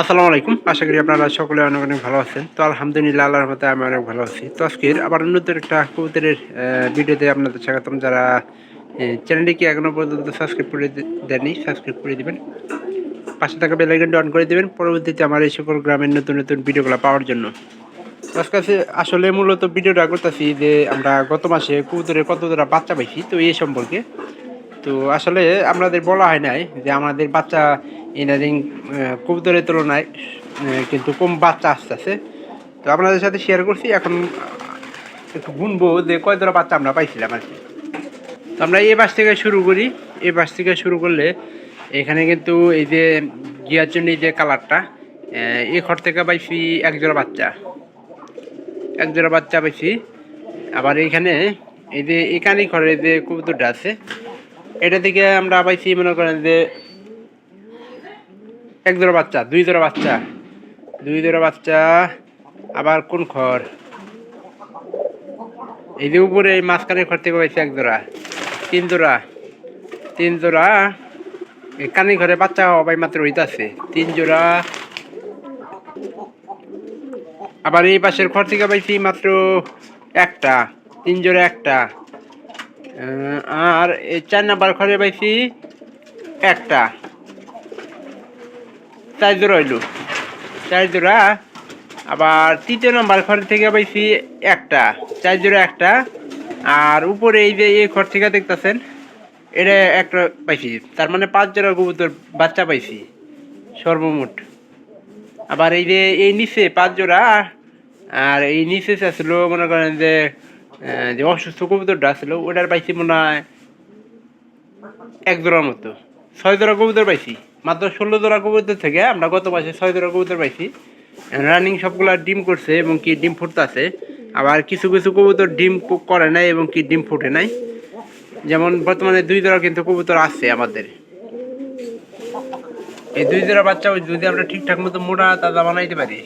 আসসালামু আলাইকুম। আশা করি আপনারা সকলে অনেক অনেক ভালো আছেন। তো আলহামদুলিল্লাহ, আল্লাহর মতে আমি অনেক ভালো আছি। তো আজকের আবার নতুন একটা কবুতরের ভিডিওতে আপনাদের স্বাগতম। যারা চ্যানেলটিকে এখনও পর্যন্ত সাবস্ক্রাইব করে দেননি, সাবস্ক্রাইব করে দেবেন। পাশে থাকা বেলাইকনটি অন করে দেবেন। পরবর্তীতে আমার এই সকল গ্রামের নতুন নতুন ভিডিওগুলো পাওয়ার জন্য। আজকে আসলে মূলত ভিডিওটা করতেছি যে, আমরা গত মাসে কবুতরের কতটা বাচ্চা পাইছি, তো এই সম্পর্কে। তো আসলে আমাদের বলা হয় নাই যে, আমাদের বাচ্চা ইনারিং কবুতরের তুলনায় কিন্তু কম বাচ্চা আসতেছে। তো আপনাদের সাথে শেয়ার করছি, এখন একটু গুনবো যে কয় ধরা বাচ্চা আমরা পাইছিলাম আর কি। তো আমরা এই বাস থেকে শুরু করি। এই বাস থেকে শুরু করলে এখানে কিন্তু এই যে গিয়ার জন্য যে কালারটা এই ঘর থেকে পাইছি এক জোড়া বাচ্চা। এক জোড়া বাচ্চা পাইছি। আবার এইখানে এই যে এখানে ঘরের যে কবুতরটা আছে, এটা থেকে আমরা পাইছি মনে করেন যে এক জোড়া বাচ্চা, দুই জোড়া বাচ্চা, দুই জোড়া বাচ্চা, আবার কোন খড়? এই যে উপরে এই মাঝখানে ঘর থেকে পাইছি এক জোড়া, তিন জোড়া তিন জোড়া কানি ঘরে বাচ্চা হবাই মাত্র হইতাছে, তিন জোড়া। আবার এই পাশের ঘর থেকে পাইছি মাত্র একটা, তিন জোড়া একটা। আর এই চার নাম্বার ঘরে পাইছি একটা। চার জোড়া হইল। চার জোড়া আবার তৃতীয় নাম্বার ঘর থেকে পাইছি একটা চার জোড়া একটা। আর উপরে এই যে এই ঘর থেকে দেখতেছেন, এটা একটা পাইছি। তার মানে পাঁচ জোড়া কবুতর বাচ্চা পাইছি, সর্বমোট। আবার এই যে এই নিচে পাঁচ জোড়া আর এই নিচে ছিল মনে করেন যে যে অসুস্থ কবুতরটা ছিল ওটার পাইছি মনে হয় এক জোড়ার মতো। ছয় জোড়া কবুতর পাইছি। মাত্র ষোলো জোড়া কবুতর থেকে আমরা গত মাসে ছয় জোড়া কবুতর পাইছি। রানিং সবগুলা ডিম করছে এবং কি ডিম ফুটতেছে। আবার কিছু কিছু কবুতর ডিম করে নাই এবং কি ডিম ফুটে নাই। যেমন বর্তমানে দুই জোড়া কিন্তু কবুতর আছে আমাদের। এই দুই জোড়া বাচ্চা যদি আমরা ঠিকঠাক মতো মোটা তাজা বানাইতে পারি।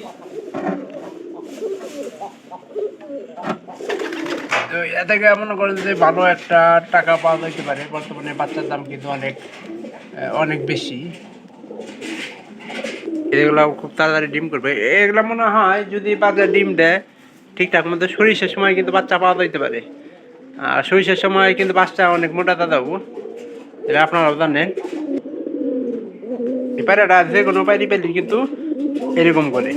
তো এ থেকে মনে করেন যে ভালো একটা টাকা পাওয়া যেতে পারে। বর্তমানে বাচ্চার দাম কিন্তু অনেক অনেক বেশি। এগুলো খুব তাড়াতাড়ি ডিম করবে। এগুলো মনে হয় যদি বাচ্চা ডিম দেয়, ঠিকঠাক মতো সরিষার সময় কিন্তু বাচ্চা পাওয়া যাইতে পারে। আর সরিষার সময় কিন্তু বাচ্চা অনেক মোটা দাদা হব এটা আপনারাও জানেন। পায়রাটা যে কোনো পায়রি পেলি কিন্তু এরকম করে।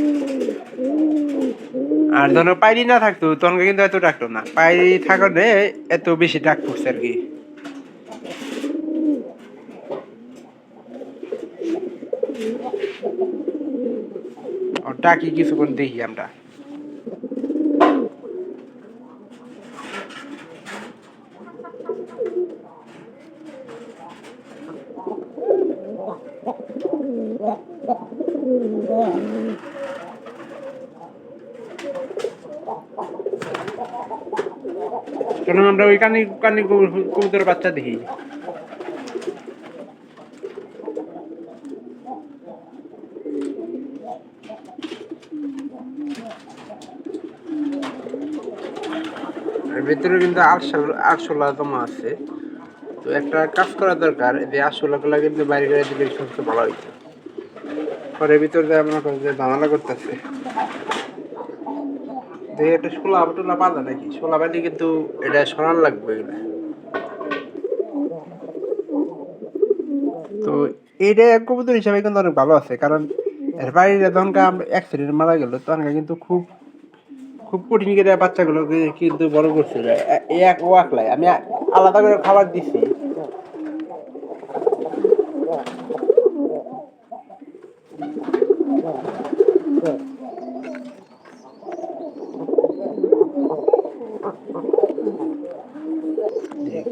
আর ধরো পায়রি না থাকতো, তখন কিন্তু এত ডাকতো না। পায়রি থাকলে এত বেশি ডাক পড়ছে আর কি। ডাকি কিছুক্ষণ দেখি আমরা। আমরা ওই কানি কানি কবুতরের বাচ্চা দেখি এর ভিতরে কিন্তু আটশো আটশোলা জমা আছে। তো একটা কাজ করা দরকার, যে আটশোলাগুলো কিন্তু বাইরে করে দিলে সবচেয়ে ভালো হইতো। ঘরের ভিতরে যে আমরা যে ধামালা করতেছে। দেখি একটা শোলা টোলা বাঁধা নাকি? শোলা বাঁধি কিন্তু এটা সরান লাগবে এগুলো। তো এইটা কবুতর হিসাবে কিন্তু অনেক ভালো আছে, কারণ এর বাইরে যখন অ্যাক্সিডেন্ট মারা গেল, তখন কিন্তু খুব খুব কঠিন করে বাচ্চাগুলো কিন্তু বড় করছিল এক ও একলাই। আমি আলাদা করে খাবার দিছি।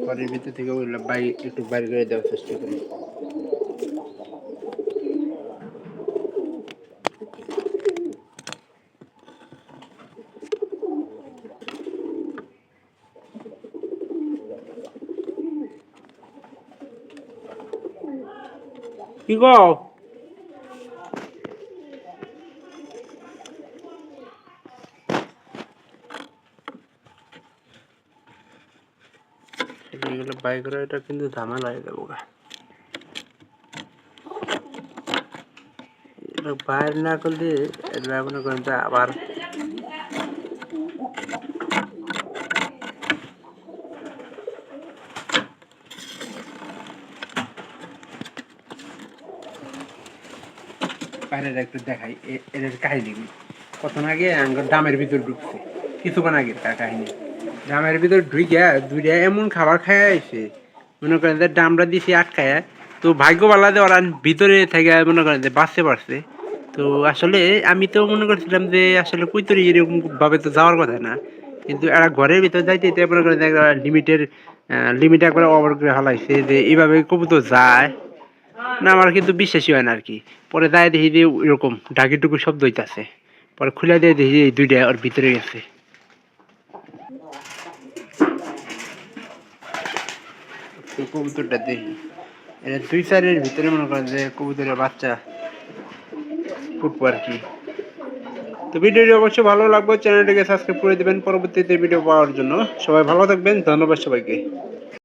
ঘরের ভিতর থেকে ওইগুলো বাইরে একটু বাইরে করে দেওয়ার চেষ্টা করি। কি গো এগুলো বাই করে এটা কিন্তু ঝামেলা হয়ে যাব বাইর না করলে মনে করেন আবার বাইরেটা একটু দেখাই এদের কাহিনী। কতক্ষণ আগে ডামের ভিতর ঢুকছে। কিছুক্ষণ আগে তার কাহিনী। ডামের ভিতর ঢুকে দুইটা এমন খাবার খায় আইছে, মনে করেন যে ডামটা দিছি আটকায়। তো ভাগ্য বালা যে ওরা ভিতরে থেকে মনে করেন যে বাঁচতে পারছে। তো আসলে আমি তো মনে করছিলাম যে আসলে কুইতরি এরকম ভাবে তো যাওয়ার কথা না। কিন্তু এরা ঘরের ভিতর যাইতে মনে করেন লিমিটের লিমিট একবার ওভার করে হালাইছে যে এইভাবে কবুতর যায়। না, আমার কিন্তু বিশ্বাসই হয় না আর কি। পরে দায় দেখি যে এরকম ডাকিটুকু শব্দ হইতাছে। পরে খুলে দিয়ে দেখি এই দুইটা ওর ভিতরে গেছে। কবুতরটা দেখি। এটা দুই চারের ভিতরে মনে করেন যে কবুতরের বাচ্চা ফুটবো আর কি। তো ভিডিওটি অবশ্যই ভালো লাগবে, চ্যানেলটিকে সাবস্ক্রাইব করে দেবেন পরবর্তীতে ভিডিও পাওয়ার জন্য। সবাই ভালো থাকবেন, ধন্যবাদ সবাইকে।